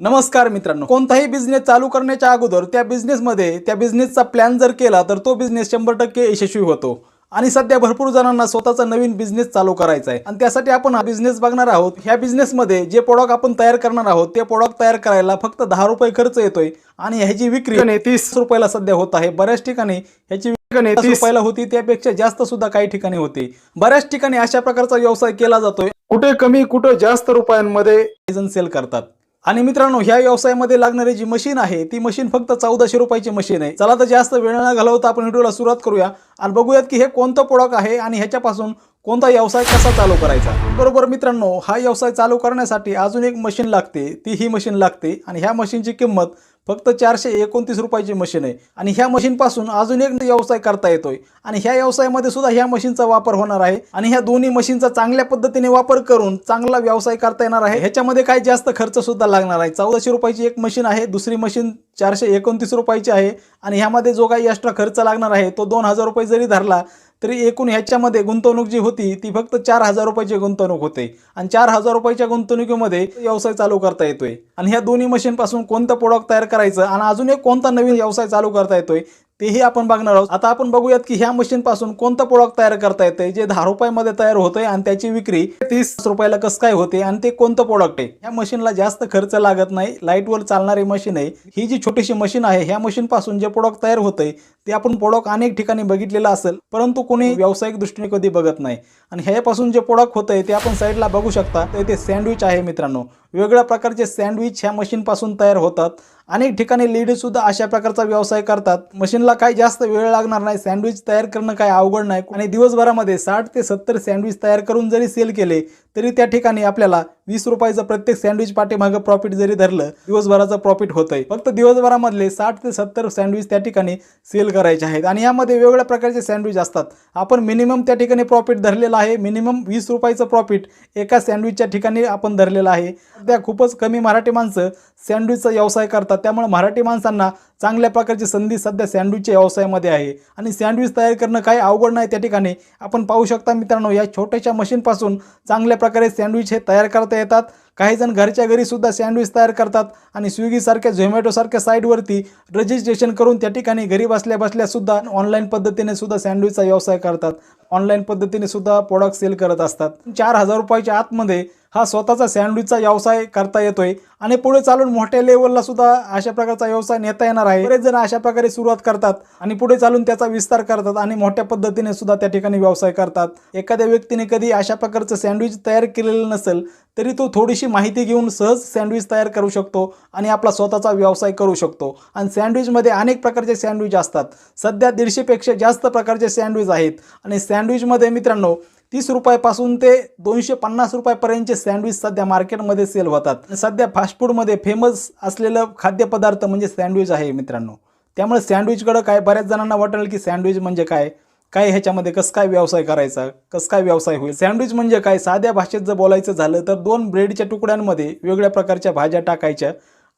नमस्कार मित्रांनो. कोणताही बिझनेस चालू करण्याच्या अगोदर त्या बिझनेसमध्ये त्या बिझनेसचा प्लॅन जर केला तर तो बिझनेस शंभर टक्के यशस्वी होतो. आणि सध्या भरपूर जणांना स्वतःचा नवीन बिझनेस चालू करायचा आहे आणि त्यासाठी आपण हा बिझनेस बघणार आहोत. ह्या बिझनेसमध्ये जे प्रोडक्ट आपण तयार करणार आहोत ते प्रोडक्ट तयार करायला फक्त दहा रुपये खर्च येतोय. आणि ह्याची विक्री तीस. रुपयाला सध्या होत आहे. बऱ्याच ठिकाणी ह्याची विक्री रुपयाला होती. त्यापेक्षा जास्त सुद्धा काही ठिकाणी होती. बऱ्याच ठिकाणी अशा प्रकारचा व्यवसाय केला जातोय. कुठे कमी कुठे जास्त रुपयांमध्ये सेल करतात. आणि मित्रांनो ह्या व्यवसायामध्ये लागणारी जी मशीन आहे ती मशीन फक्त चौदाशे रुपयाची मशीन आहे. चला तर जास्त वेळ न घालवता आपण व्हिडिओला सुरुवात करूया आणि बघूयात की हे कोणतं प्रोडक्ट आहे आणि ह्याच्यापासून कोणता व्यवसाय कसा चालू करायचा. बरोबर मित्रांनो हा व्यवसाय चालू करण्यासाठी अजून एक मशीन लागते ती ही मशीन लागते आणि ह्या मशीनची किंमत फक्त चारशे एकोणतीस रुपयाची मशीन आहे. आणि ह्या मशीनपासून अजून एक व्यवसाय करता येतोय. आणि ह्या व्यवसायामध्ये सुद्धा ह्या मशीनचा वापर होणार आहे. आणि ह्या दोन्ही मशीनचा चांगल्या पद्धतीने वापर करून चांगला व्यवसाय करता येणार आहे. ह्याच्यामध्ये काही जास्त खर्च सुद्धा लागणार आहे. चौदाशे रुपयाची एक मशीन आहे. दुसरी मशीन चारशे एकोणतीस रुपयाची आहे. आणि ह्यामध्ये जो काही एक्स्ट्रा खर्च लागणार आहे तो दोन हजार रुपये जरी धरला तरी एकूण ह्याच्यामध्ये गुंतवणूक जी होती ती फक्त चार हजार रुपयाची गुंतवणूक होते. आणि चार हजार रुपयाच्या गुंतवणुकीमध्ये व्यवसाय चालू करता येतोय. आणि ह्या दोन्ही मशीनपासून कोणतं प्रोडक्ट तयार करायचं? आणि अजून एक कोणता नवीन व्यवसाय चालू करता येतोय? तेही आपण बघणार आहोत. आता आपण बघूयात की ह्या मशीन पासून कोणतं प्रोडक्ट तयार करता येते जे दहा रुपयामध्ये तयार होतंय आणि त्याची विक्री तीस रुपयाला कसं काय होते आणि ते कोणतं प्रोडक्ट आहे? ह्या मशीनला जास्त खर्च लागत नाही. लाईटवर चालणारी मशीन आहे. ही जी छोटीशी मशीन आहे ह्या मशीन पासून जे प्रोडक्ट तयार होतंय ते आपण प्रोडक्ट अनेक ठिकाणी बघितलेलं असेल परंतु कोणी व्यावसायिक दृष्टीने कधी बघत नाही. आणि ह्यापासून जे प्रोडक्ट होतंय ते आपण साईडला बघू शकता. तर ते सँडविच आहे मित्रांनो. वेगळ्या प्रकारचे सँडविच ह्या मशीनपासून तयार होतात. अनेक ठिकाणी लेडीज सुद्धा अशा प्रकारचा व्यवसाय करतात. मशीनला काही जास्त वेळ लागणार नाही सँडविच तयार करणं काही अवघड नाही. आणि दिवसभरामध्ये साठ ते सत्तर सँडविच तयार करून जरी सेल केले तरी त्या ठिकाणी आपल्याला वीस रुपयाचं प्रत्येक सँडविच पाठीमागं प्रॉफिट जरी धरलं दिवसभराचं प्रॉफिट होतंय. फक्त दिवसभरामधले साठ ते सत्तर सँडविच त्या ठिकाणी सेल करायचे आहेत. आणि यामध्ये वेगवेगळ्या प्रकारचे सँडविच असतात. आपण मिनिमम त्या ठिकाणी प्रॉफिट धरलेलं आहे. मिनिमम वीस रुपयाचं प्रॉफिट एका सँडविचच्या ठिकाणी आपण धरलेलं आहे. त्या खूपच कमी मराठी माणसं सँडविचचा व्यवसाय करतात. त्यामुळे मराठी माणसांना चांगल्या प्रकारची संधी सध्या सँडविचच्या व्यवसायामध्ये आहे. आणि सँडविच तयार करणं काही अवघड नाही. त्या ठिकाणी आपण पाहू शकता मित्रांनो या छोट्याशा मशीनपासून चांगल्या प्रकारे सँडविच हे तयार करता येतात. काही जण घरच्या घरीसुद्धा सँडविच तयार करतात आणि स्विगीसारख्या झोमॅटोसारख्या साईटवरती रजिस्ट्रेशन करून त्या ठिकाणी घरी बसल्या बसल्यासुद्धा ऑनलाईन पद्धतीने सुद्धा सँडविचचा व्यवसाय करतात. ऑनलाईन पद्धतीने सुद्धा प्रोडक्ट सेल करत असतात. चार हजार रुपयाच्या आतमध्ये हा स्वतःचा सँडविचचा व्यवसाय करता येतोय. आणि पुढे चालून मोठ्या लेवलला सुद्धा अशा प्रकारचा व्यवसाय नेता येणार आहे. बरेच जण अशा प्रकारे सुरुवात करतात आणि पुढे चालून त्याचा विस्तार करतात आणि मोठ्या पद्धतीने सुद्धा त्या ठिकाणी व्यवसाय करतात. एखाद्या व्यक्तीने कधी अशा प्रकारचं सँडविच तयार केलेलं नसेल तरी तो थोडीशी माहिती घेऊन सहज सँडविच तयार करू शकतो आणि आपला स्वतःचा व्यवसाय करू शकतो. आणि सँडविचमध्ये अनेक प्रकारचे सँडविच असतात. सध्या दीडशेपेक्षा जास्त प्रकारचे सँडविच आहेत. आणि सँडविचमध्ये मित्रांनो तीस रुपयापासून ते दोनशे पन्नास रुपयापर्यंतचे सँडविच सध्या मार्केटमध्ये सेल होतात. सध्या फास्टफूडमध्ये फेमस असलेलं खाद्यपदार्थ म्हणजे सँडविच आहे मित्रांनो. त्यामुळे सँडविचकडं काय बऱ्याच जणांना वाटेल की सँडविच म्हणजे काय? काय ह्याच्यामध्ये कसं काय व्यवसाय करायचा? कसं काय व्यवसाय होईल? सँडविच म्हणजे काय? साध्या भाषेत जर बोलायचं झालं तर दोन ब्रेडच्या तुकड्यांमध्ये वेगळ्या प्रकारच्या भाज्या टाकायच्या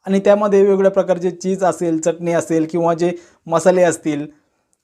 आणि त्यामध्ये वेगळ्या प्रकारचे चीज असेल चटणी असेल किंवा जे मसाले असतील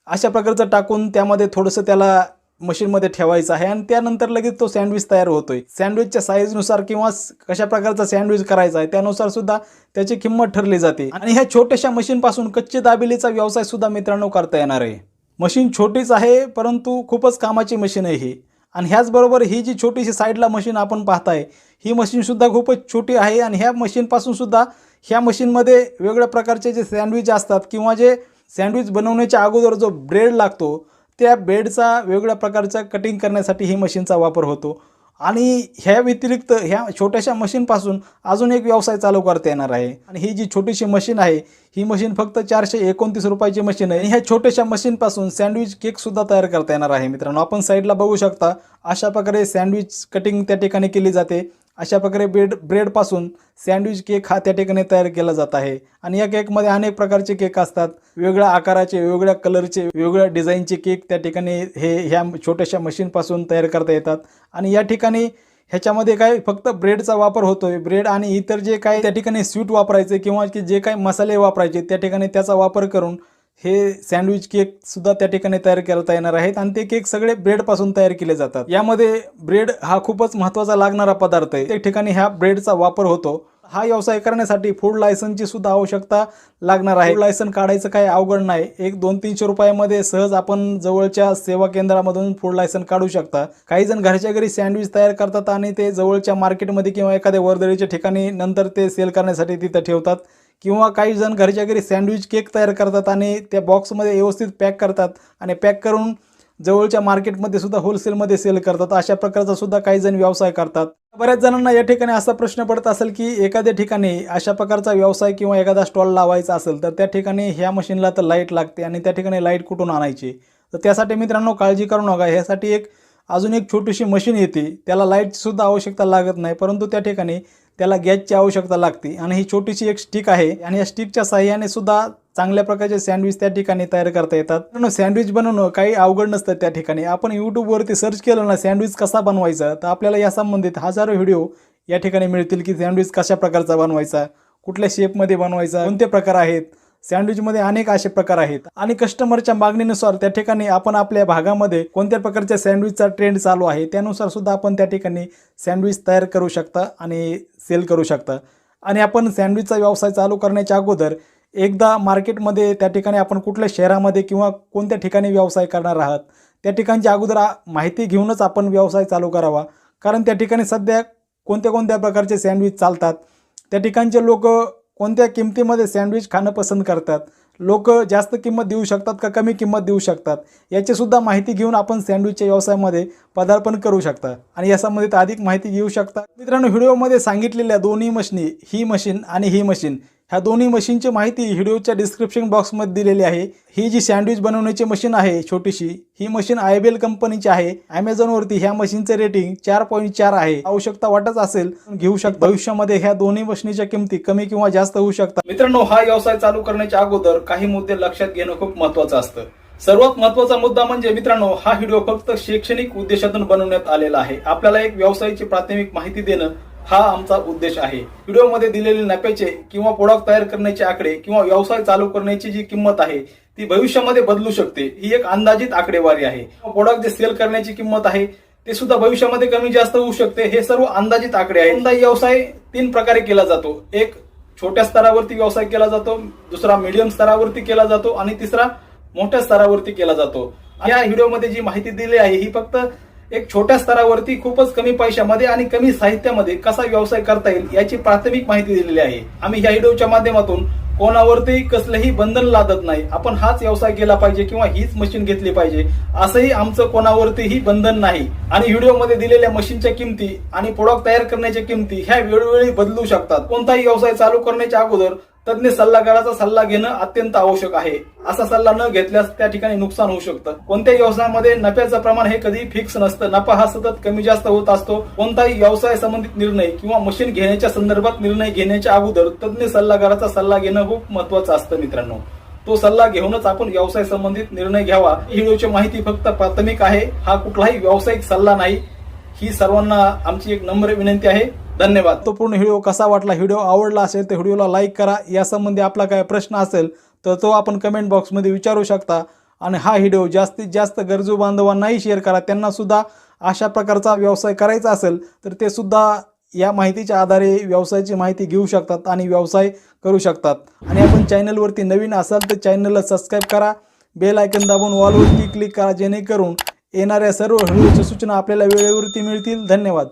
अशा प्रकारचं टाकून त्यामध्ये थोडंसं त्याला मशीनमध्ये ठेवायचा आहे आणि त्यानंतर लगेच तो सँडविच तयार होतोय. सँडविचच्या साईजनुसार किंवा कशा प्रकारचा सँडविच करायचा आहे त्यानुसार सुद्धा त्याची किंमत ठरली जाते. आणि ह्या छोट्याशा मशीनपासून कच्चे दाबिलीचा व्यवसाय सुद्धा मित्रांनो करता येणार आहे. मशीन छोटीच आहे परंतु खूपच कामाची मशीन आहे ही. आणि ह्याचबरोबर ही जी छोटीशी साईडला मशीन आपण पाहताय ही मशीनसुद्धा खूपच छोटी आहे आणि ह्या मशीनपासून सुद्धा ह्या मशीनमध्ये वेगळ्या प्रकारचे जे सँडविच असतात किंवा जे सँडविच बनवण्याच्या अगोदर जो ब्रेड लागतो त्या बेडचा वेगवेगळ्या प्रकारचा कटिंग करण्यासाठी ही मशीनचा वापर होतो. आणि ह्या व्यतिरिक्त ह्या छोट्याशा मशीनपासून अजून एक व्यवसाय चालू करता येणार आहे. आणि ही जी छोटीशी मशीन आहे ही मशीन फक्त चारशे एकोणतीस रुपयाची मशीन आहे. आणि ह्या छोट्याशा मशीनपासून सँडविच केकसुद्धा तयार करता येणार आहे मित्रांनो. आपण साईडला बघू शकता अशा प्रकारे सँडविच कटिंग त्या ठिकाणी केली जाते. अशा प्रकारे ब्रेड ब्रेडपासून सँडविच केक हा त्या ठिकाणी तयार केला जात आहे. आणि या केकमध्ये अनेक प्रकारचे केक असतात. वेगळ्या आकाराचे वेगवेगळ्या कलरचे वेगवेगळ्या डिझाईनचे केक त्या ठिकाणी हे ह्या छोट्याशा मशीनपासून तयार करता येतात. आणि या ठिकाणी ह्याच्यामध्ये काय फक्त ब्रेडचा वापर होतोय. ब्रेड आणि इतर जे काय त्या ठिकाणी स्वीट वापरायचे किंवा की जे काही मसाले वापरायचे त्या ठिकाणी त्याचा वापर करून हे सँडविच केक सुद्धा त्या ठिकाणी तयार करता येणार आहेत आणि ते केक सगळे ब्रेडपासून तयार केले जातात. यामध्ये ब्रेड हा खूपच महत्त्वाचा लागणारा पदार्थ आहे. त्या ठिकाणी ह्या ब्रेडचा वापर होतो. हा व्यवसाय करण्यासाठी फूड लायसनची सुद्धा आवश्यकता लागणार आहे. फूड लायसन काढायचं काही अवघड नाही. एक दोन तीनशे रुपयामध्ये सहज आपण जवळच्या सेवा केंद्रामधून फूड लायसन काढू शकता. काही जण घरच्या घरी सँडविच तयार करतात आणि ते जवळच्या मार्केटमध्ये किंवा एखाद्या वर्दळीच्या ठिकाणी नंतर ते सेल करण्यासाठी तिथं ठेवतात. किंवा काही जण घरच्या घरी सँडविच केक तयार करतात आणि त्या बॉक्समध्ये व्यवस्थित पॅक करतात आणि पॅक करून जवळच्या मार्केटमध्ये सुद्धा होलसेलमध्ये सेल करतात. अशा प्रकारचा सुद्धा काही जण व्यवसाय करतात. बऱ्याच जणांना या ठिकाणी असा प्रश्न पडत असेल की एखाद्या ठिकाणी अशा प्रकारचा व्यवसाय किंवा एखादा स्टॉल लावायचा असेल तर त्या ठिकाणी ह्या मशीनला तर लाइट लागते आणि त्या ठिकाणी लाइट कुठून आणायची? तर त्यासाठी मित्रांनो काळजी करू नका. ह्यासाठी एक अजून एक छोटीशी मशीन येते. त्याला लाईटची सुद्धा आवश्यकता लागत नाही परंतु त्या ठिकाणी त्याला गॅसची आवश्यकता लागते. आणि ही छोटीशी एक स्टिक आहे. आणि या स्टिकच्या साह्याने सुद्धा चांगल्या प्रकारचे सँडविच त्या ठिकाणी तयार करता येतात. मित्रांनो, सँडविच बनवणं काही अवघड नसतं त्या ठिकाणी. आपण यूट्यूबवरती सर्च केलं ना सँडविच कसा बनवायचा तर आपल्याला या संबंधित हजारो व्हिडिओ या ठिकाणी मिळतील की सँडविच कशा प्रकारचा बनवायचा कुठल्या शेपमध्ये बनवायचा कोणते प्रकार आहेत सँडविचमध्ये अनेक असे प्रकार आहेत. आणि कस्टमरच्या मागणीनुसार त्या ठिकाणी आपण आपल्या भागामध्ये कोणत्या प्रकारच्या सँडविचचा ट्रेंड चालू आहे त्यानुसार सुद्धा आपण त्या ठिकाणी सँडविच तयार करू शकता आणि सेल करू शकता. आणि आपण सँडविचचा व्यवसाय चालू करण्याच्या अगोदर एकदा मार्केटमध्ये त्या ठिकाणी आपण कुठल्या शहरामध्ये किंवा कोणत्या ठिकाणी व्यवसाय करणार आहात त्या ठिकाणच्या अगोदर माहिती घेऊनच आपण व्यवसाय चालू करावा. कारण त्या ठिकाणी सध्या कोणत्या कोणत्या प्रकारचे सँडविच चालतात त्या ठिकाणचे लोक कोणत्या किमतीमध्ये सँडविच खाणं पसंत करतात? लोक जास्त किंमत देऊ शकतात का कमी किंमत देऊ शकतात? याचीसुद्धा माहिती घेऊन आपण सँडविचच्या व्यवसायामध्ये पदार्पण करू शकता. आणि या संबंधित अधिक माहिती घेऊ शकता. मित्रांनो व्हिडिओमध्ये सांगितलेल्या दोन्ही मशीनी ही मशीन आणि ही मशीन ह्या दोन्ही मशीनची माहिती व्हिडिओच्या डिस्क्रिप्शन बॉक्समध्ये दिलेली आहे. ही जी सँडविच बनवण्याची मशीन आहे छोटीशी ही मशीन आयबेल कंपनीची आहे. अमेझॉनवरती ह्या मशीनचे रेटिंग चार पॉईंट चार आहे. आवश्यकता वाटत असेल घेऊ शकता. भविष्यामध्ये ह्या दोन्ही मशीनीच्या किमती कमी किंवा जास्त होऊ शकतात. मित्रांनो हा व्यवसाय चालू करण्याच्या अगोदर काही मुद्दे लक्षात घेणं खूप महत्वाचं असतं. सर्वात महत्त्वाचा मुद्दा म्हणजे मित्रांनो हा व्हिडिओ फक्त शैक्षणिक उद्देशातून बनवण्यात आलेला आहे. आपल्याला एक व्यवसायाची प्राथमिक माहिती देणं हा आमचा उद्देश आहे. व्हिडिओमध्ये दिलेले नफ्याचे किंवा प्रोडक्ट तयार करण्याचे आकडे किंवा व्यवसाय चालू करण्याची जी किंमत आहे ती भविष्यामध्ये बदलू शकते. ही एक अंदाजित आकडेवारी आहे. प्रोडक्ट जे सेल करण्याची किंमत आहे ते सुद्धा भविष्यामध्ये कमी जास्त होऊ शकते. हे सर्व अंदाजित आकडे आहे कोणताही व्यवसाय तीन प्रकारे केला जातो. एक छोट्या स्तरावरती व्यवसाय केला जातो. दुसरा मीडियम स्तरावरती केला जातो. आणि तिसरा मोठ्या स्तरावरती केला जातो. या व्हिडिओमध्ये जी माहिती दिली आहे ही फक्त एक छोट्या स्तरावरती खूपच कमी पैशामध्ये आणि कमी साहित्यामध्ये कसा व्यवसाय करता येईल याची प्राथमिक माहिती दिलेली आहे. आम्ही या व्हिडिओच्या माध्यमातून कोणावरती कसलंही बंधन लादत नाही. आपण हाच व्यवसाय केला पाहिजे किंवा हीच मशीन घेतली पाहिजे. असंही आमचं कोणावरतीही बंधन नाही. आणि व्हिडिओमध्ये दिलेल्या मशीनच्या किमती आणि प्रोडक्ट तयार करण्याच्या किमती ह्या वेळोवेळी बदलू शकतात. कोणताही व्यवसाय चालू करण्याच्या अगोदर तज्ञ सल्लागाराचा सल्ला घेणं अत्यंत आवश्यक आहे. असा सल्ला न घेतल्यास त्या ठिकाणी नुकसान होऊ शकतं. कोणत्याही व्यवसायामध्ये नफ्याचं प्रमाण हे कधी फिक्स नसतं. नफा हा सतत कमी जास्त होत असतो. कोणताही व्यवसाय संबंधित निर्णय किंवा मशीन घेण्याच्या संदर्भात निर्णय घेण्याच्या अगोदर तज्ञ सल्लागाराचा सल्ला घेणं खूप महत्वाचं असतं मित्रांनो. तो सल्ला घेऊनच आपण व्यवसाय संबंधित निर्णय घ्यावा. ही व्हिडिओची माहिती फक्त प्राथमिक आहे. हा कुठलाही व्यावसायिक सल्ला नाही. ही सर्वांना आमची एक नम्र विनंती आहे. धन्यवाद. तो पूर्ण व्हिडिओ कसा वाटला व्हिडिओ आवडला असेल तर व्हिडिओला लाईक करा. यासंबंधी आपला काय प्रश्न असेल तर तो आपण कमेंट बॉक्समध्ये विचारू शकता. आणि हा व्हिडिओ जास्तीत जास्त गरजू बांधवांनाही शेअर करा. त्यांनासुद्धा अशा प्रकारचा व्यवसाय करायचा असेल तर ते सुद्धा या माहितीच्या आधारे व्यवसायाची माहिती घेऊ शकतात आणि व्यवसाय करू शकतात. आणि आपण चॅनलवरती नवीन असाल तर चॅनलला सबस्क्राईब करा. बेल आयकन दाबून वॉलवरती क्लिक करा जेणेकरून येणाऱ्या सर्व व्हिडिओच्या सूचना आपल्याला वेळेवरती मिळतील. धन्यवाद.